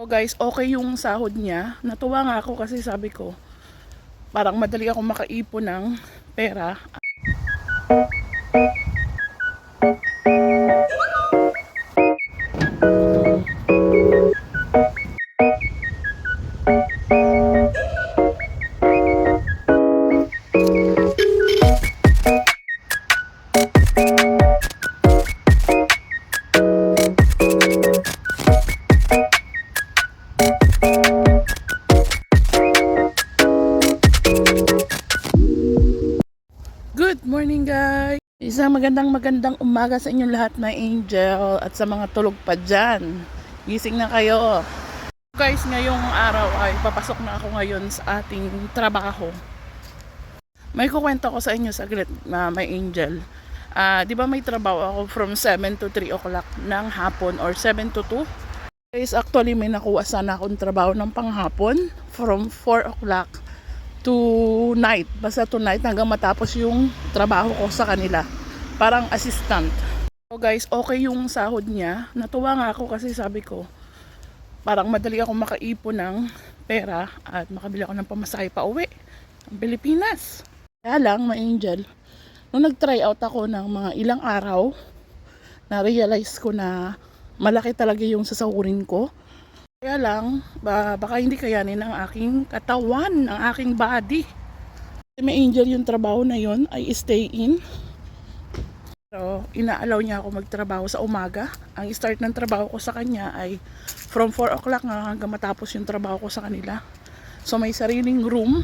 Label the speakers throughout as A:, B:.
A: So guys, okay yung sahod niya. Natuwa nga ako kasi sabi ko, parang madali ako makaipon ng pera. Morning guys! Isang magandang magandang umaga sa inyong lahat na angel at sa mga tulog pa dyan. Gising na kayo. Guys, ngayong araw ay papasok na ako ngayon sa ating trabaho. May kukwento ko sa inyo saglit na may angel. Ah, di ba may trabaho ako from 7 to 3 o'clock ng hapon or 7 to 2? Guys, actually may nakuha sana akong trabaho ng panghapon from 4 o'clock to night. Basta to night hanggang matapos yung trabaho ko sa kanila. Parang assistant. So guys, okay yung sahod niya. Natuwa nga ako kasi sabi ko, parang madali ako makaipon ng pera at makabili ako ng pamasahe pa uwi ng Pilipinas. Kaya lang, ma angel, nung nag-try out ako ng mga ilang araw, na-realize ko na malaki talaga yung sasahurin ko. Kaya lang, ba, baka hindi kayanin ng aking katawan, ng aking body. May angel yung trabaho na yon ay stay in. So, inaalaw niya ako magtrabaho sa umaga. Ang start ng trabaho ko sa kanya ay from 4 o'clock nga hanggang matapos yung trabaho ko sa kanila. So, may sariling room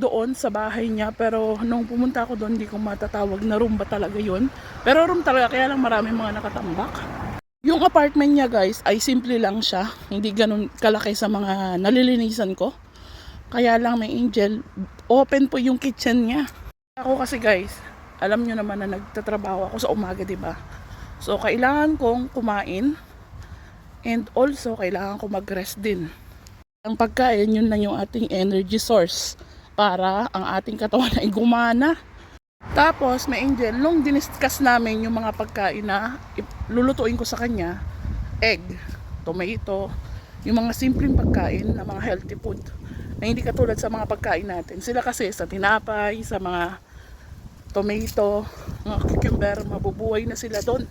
A: doon sa bahay niya. Pero nung pumunta ako doon, hindi ko matatawag na room ba talaga yun. Pero room talaga, kaya lang maraming mga nakatambak. Yung apartment niya guys ay simple lang siya. Hindi ganun kalaki sa mga nalilinisan ko. Kaya lang may angel, open po yung kitchen niya. Ako kasi guys, alam nyo naman na nagtatrabaho ako sa umaga, di ba? So kailangan kong kumain and also kailangan ko mag-rest din. Ang pagkain, yun na yung ating energy source para ang ating katawan ay gumana. Tapos, may angel, nung diniscuss namin yung mga pagkain na lulutuin ko sa kanya, egg, tomato, yung mga simpleng pagkain na mga healthy food na hindi katulad sa mga pagkain natin. Sila kasi sa tinapay, sa mga tomato, mga cucumber, mabubuhay na sila doon.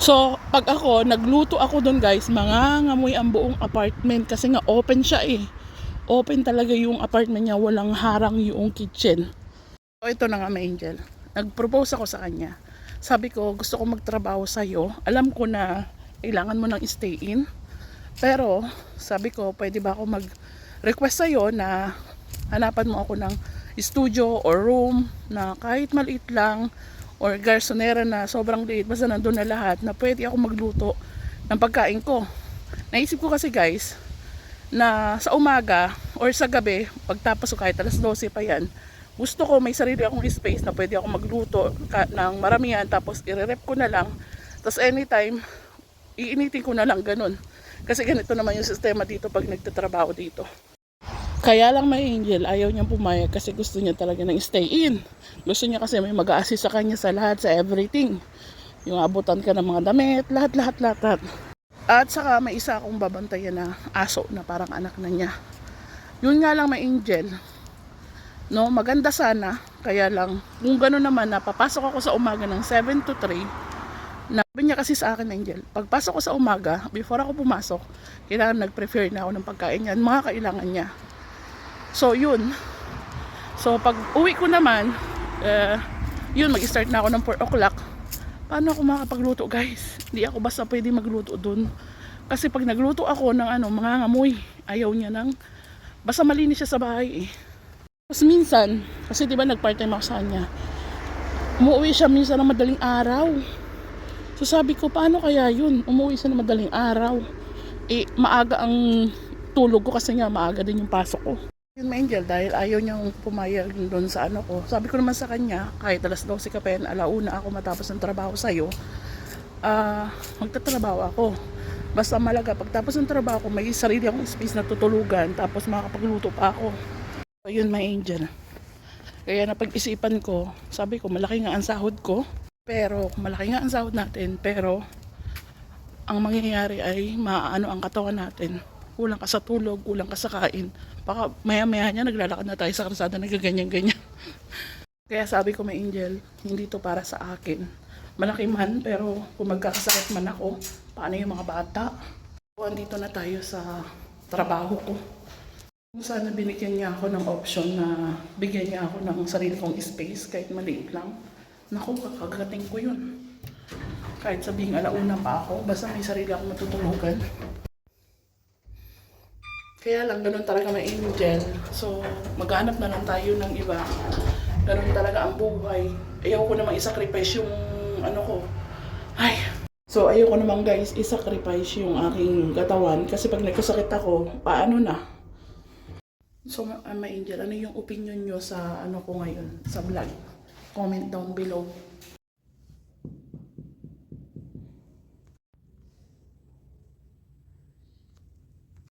A: So, pag ako, nagluto ako doon guys, mga ngamoy ang buong apartment kasi nga open siya eh. Open talaga yung apartment niya, walang harang yung kitchen. So, ito na nga, may angel. Nag-propose ako sa kanya. Sabi ko, gusto ko magtrabaho sa'yo. Alam ko na kailangan mo ng stay in. Pero, sabi ko, pwede ba ako mag-request sa'yo na hanapan mo ako ng studio or room na kahit maliit lang or garsonera na sobrang liit, basta nandun na lahat na pwede ako magluto ng pagkain ko. Naisip ko kasi guys, na sa umaga or sa gabi, pagtapos ko kahit alas 12 pa yan, gusto ko may sarili akong space na pwede ako magluto ka, ng maramihan tapos i-rep ko na lang. Tapos anytime, iinitin ko na lang ganun. Kasi ganito naman yung sistema dito pag nagtatrabaho dito. Kaya lang may angel, ayaw niyang pumayag kasi gusto niya talaga ng stay in. Gusto niya kasi may mag assist sa kanya sa lahat, sa everything. Yung abutan ka ng mga damit, lahat, lahat, lahat, lahat. At saka may isa akong babantayan na aso na parang anak na niya. Yun nga lang may angel. No, maganda sana. Kaya lang, kung gano'n naman na papasok ako sa umaga ng 7 to 3, na sabi niya kasi sa akin, Angel, pagpasok ko sa umaga, before ako pumasok, kailangan nag-prepare na ako ng pagkain niya, mga kailangan niya. So, yun. So, pag uwi ko naman, eh, yun, mag-start na ako ng 4 o'clock. Paano ako makakapagluto, guys? Hindi ako basta pwede magluto dun. Kasi pag nagluto ako ng ano, mga ngamoy, ayaw niya ng, basta malinis siya sa bahay eh. Tapos minsan, kasi di ba nag-part-time ako sa kanya, umuwi siya minsan ng madaling araw. So sabi ko, paano kaya yun? Umuwi siya ng madaling araw. Eh, maaga ang tulog ko kasi nga maaga din yung pasok ko. Yun, Angel, dahil ayaw niyang pumayag doon sa ano ko. Sabi ko naman sa kanya, kahit alas 12 ka pa yan, alauna ako matapos ng trabaho sa'yo, ah, magtatrabaho ako. Basta malaga, pagtapos ng trabaho ko, may sarili akong space na tutulugan, tapos makakapagluto pa ako. So, yun, my angel. Kaya napag-isipan ko, sabi ko, malaki nga ang sahod ko. Pero, malaki nga ang sahod natin, pero, ang mangyayari ay maano ang katawan natin. kulang ka sa tulog, kulang ka sa kain. Baka maya-maya niya naglalakad na tayo sa kalsada nagaganyan-ganyan. Kaya sabi ko, may angel, hindi to para sa akin. Malaki man, pero kung magkakasakit man ako, paano yung mga bata? So, andito na tayo sa trabaho ko. Sana binigyan niya ako ng option na bigyan niya ako ng sarili kong space kahit maliit lang. Naku, kakagating ko yun. Kahit sabihing alauna pa ako, basta may sarili akong matutulugan. Kaya lang, ganun talaga may angel. So, maghanap na lang tayo ng iba. Ganun talaga ang buhay. Ayaw ko namang isacrifice yung ano ko. Ay. So, ayaw ko naman guys isacrifice yung aking katawan. Kasi pag nagkasakit ako, paano na? So, ma- uh, ma angel, ano yung opinion nyo sa ano ko ngayon, sa vlog? Comment down below.